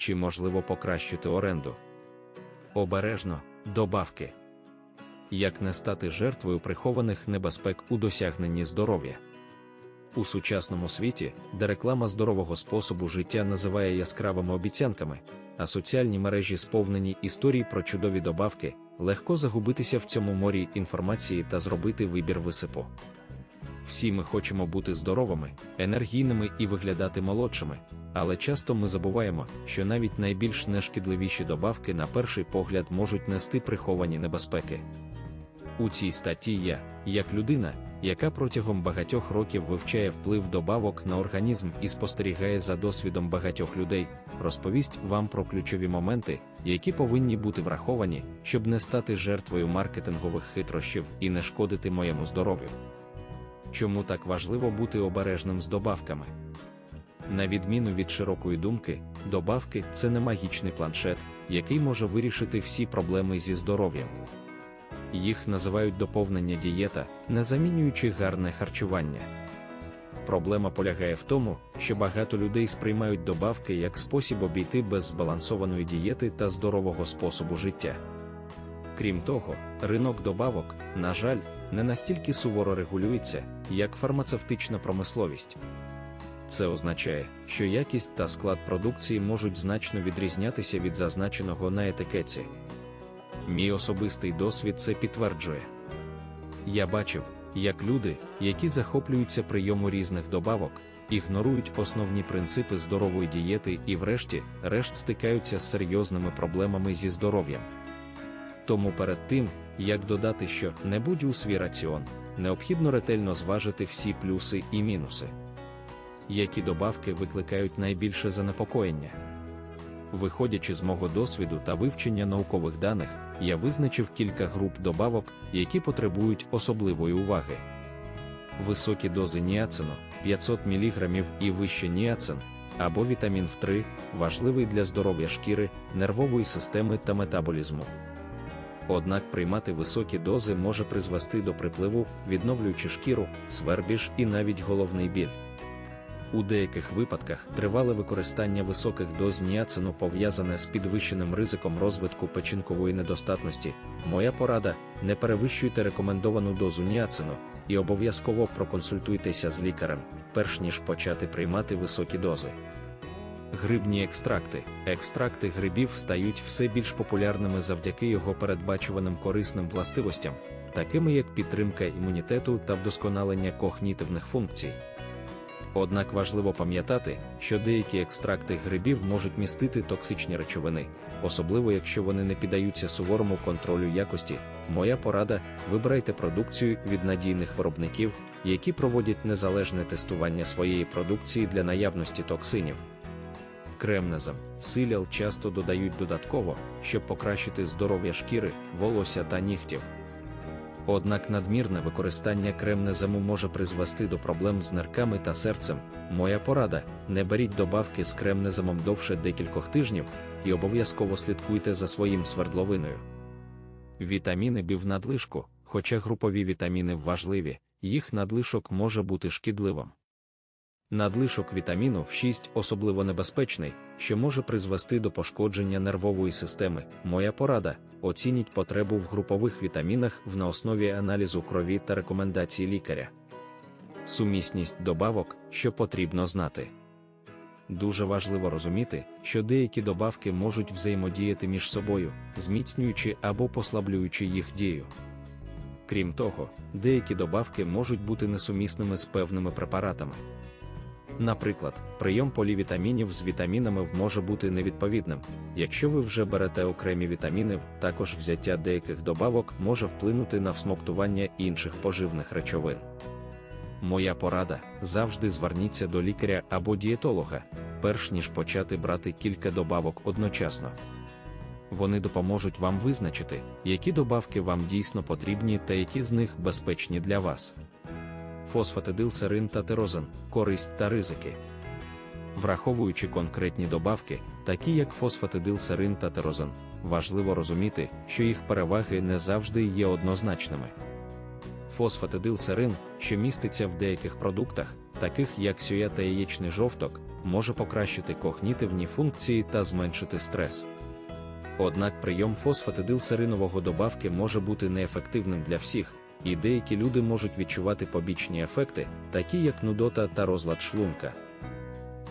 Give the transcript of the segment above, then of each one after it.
чи можливо покращити оренду. Обережно, добавки. Як не стати жертвою прихованих небезпек у досягненні здоров'я. У сучасному світі, де реклама здорового способу життя називає яскравими обіцянками, а соціальні мережі сповнені історій про чудові добавки, легко загубитися в цьому морі інформації та зробити вибір висипу. Всі ми хочемо бути здоровими, енергійними і виглядати молодшими, але часто ми забуваємо, що навіть найбільш нешкідливіші добавки на перший погляд можуть нести приховані небезпеки. У цій статті я, як людина, яка протягом багатьох років вивчає вплив добавок на організм і спостерігає за досвідом багатьох людей, розповість вам про ключові моменти, які повинні бути враховані, щоб не стати жертвою маркетингових хитрощів і не шкодити моєму здоров'ю. Чому так важливо бути обережним з добавками? На відміну від широкої думки, добавки це не магічний планшет, який може вирішити всі проблеми зі здоров'ям. Їх називають доповнення дієта, не замінюючи гарне харчування. Проблема полягає в тому, що багато людей сприймають добавки як спосіб обійти без збалансованої дієти та здорового способу життя. Крім того, ринок добавок, на жаль, не настільки суворо регулюється, як фармацевтична промисловість. Це означає, що якість та склад продукції можуть значно відрізнятися від зазначеного на етикеті. Мій особистий досвід це підтверджує. Я бачив, як люди, які захоплюються прийому різних добавок, ігнорують основні принципи здорової дієти і, врешті, решт стикаються з серйозними проблемами зі здоров'ям. Тому перед тим, як додати що-небудь у свій раціон, необхідно ретельно зважити всі плюси і мінуси. Які добавки викликають найбільше занепокоєння. Виходячи з мого досвіду та вивчення наукових даних, я визначив кілька груп добавок, які потребують особливої уваги. Високі дози ніацину 500 мг і вище ніацин, або вітамін В3 важливий для здоров'я шкіри, нервової системи та метаболізму. Однак приймати високі дози може призвести до припливу, відновлюючи шкіру, свербіж і навіть головний біль. У деяких випадках тривале використання високих доз ніацину пов'язане з підвищеним ризиком розвитку печінкової недостатності. Моя порада: не перевищуйте рекомендовану дозу ніацину і обов'язково проконсультуйтеся з лікарем, перш ніж почати приймати високі дози. Грибні екстракти. Екстракти грибів стають все більш популярними завдяки його передбачуваним корисним властивостям, такими як підтримка імунітету та вдосконалення когнітивних функцій. Однак важливо пам'ятати, що деякі екстракти грибів можуть містити токсичні речовини, особливо якщо вони не піддаються суворому контролю якості. Моя порада: вибирайте продукцію від надійних виробників, які проводять незалежне тестування своєї продукції для наявності токсинів. Кремнезам, силял часто додають додатково, щоб покращити здоров'я шкіри, волосся та нігтів. Однак надмірне використання кремнезаму може призвести до проблем з нирками та серцем. Моя порада: не беріть добавки з кремнезамом довше декількох тижнів і обов'язково слідкуйте за своїм свердловиною. Вітаміни бів надлишку, хоча групові вітаміни важливі, їх надлишок може бути шкідливим. Надлишок вітаміну в 6 особливо небезпечний, що може призвести до пошкодження нервової системи. Моя порада: оцініть потребу в групових вітамінах в на основі аналізу крові та рекомендацій лікаря. Сумісність добавок, що потрібно знати. Дуже важливо розуміти, що деякі добавки можуть взаємодіяти між собою, зміцнюючи або послаблюючи їх дію. Крім того, деякі добавки можуть бути несумісними з певними препаратами. Наприклад, прийом полівітамінів з вітамінами може бути невідповідним. Якщо ви вже берете окремі вітаміни, також взяття деяких добавок може вплинути на всмоктування інших поживних речовин. Моя порада завжди зверніться до лікаря або дієтолога, перш ніж почати брати кілька добавок одночасно. Вони допоможуть вам визначити, які добавки вам дійсно потрібні та які з них безпечні для вас фосфатидилсерин та тирозин, користь та ризики. Враховуючи конкретні добавки, такі як фосфатидилсерин та тирозин, важливо розуміти, що їх переваги не завжди є однозначними. Фосфатидилсерин, що міститься в деяких продуктах, таких як сюя та яєчний жовток, може покращити когнітивні функції та зменшити стрес. Однак прийом фосфатидилсеринового добавки може бути неефективним для всіх, і деякі люди можуть відчувати побічні ефекти, такі як нудота та розлад шлунка.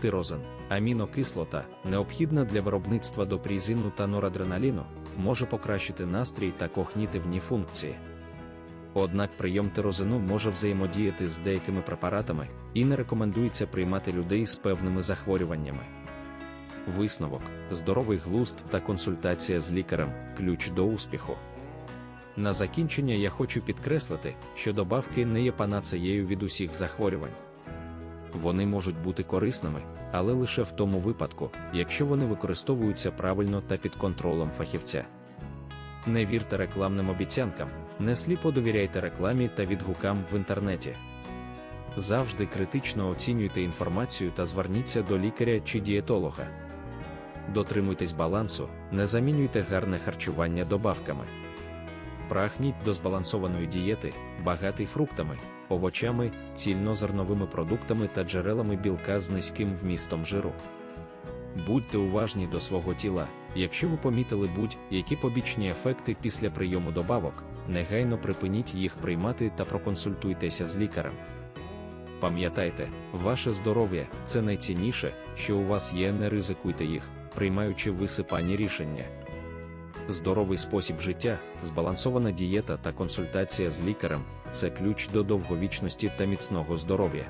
Тирозин, амінокислота, необхідна для виробництва допрізину та норадреналіну, може покращити настрій та когнітивні функції. Однак прийом тирозину може взаємодіяти з деякими препаратами і не рекомендується приймати людей з певними захворюваннями. Висновок, здоровий глузд та консультація з лікарем ключ до успіху. На закінчення я хочу підкреслити, що добавки не є панацеєю від усіх захворювань. Вони можуть бути корисними, але лише в тому випадку, якщо вони використовуються правильно та під контролем фахівця. Не вірте рекламним обіцянкам, не сліпо довіряйте рекламі та відгукам в інтернеті. Завжди критично оцінюйте інформацію та зверніться до лікаря чи дієтолога. Дотримуйтесь балансу, не замінюйте гарне харчування добавками. Прагніть до збалансованої дієти, багатий фруктами, овочами, цільнозерновими продуктами та джерелами білка з низьким вмістом жиру. Будьте уважні до свого тіла, якщо ви помітили будь-які побічні ефекти після прийому добавок, негайно припиніть їх приймати та проконсультуйтеся з лікарем. Пам'ятайте, ваше здоров'я це найцінніше, що у вас є, не ризикуйте їх, приймаючи висипані рішення. Здоровий спосіб життя, збалансована дієта та консультація з лікарем це ключ до довговічності та міцного здоров'я.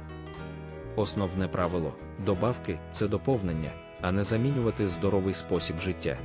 Основне правило добавки це доповнення, а не замінювати здоровий спосіб життя.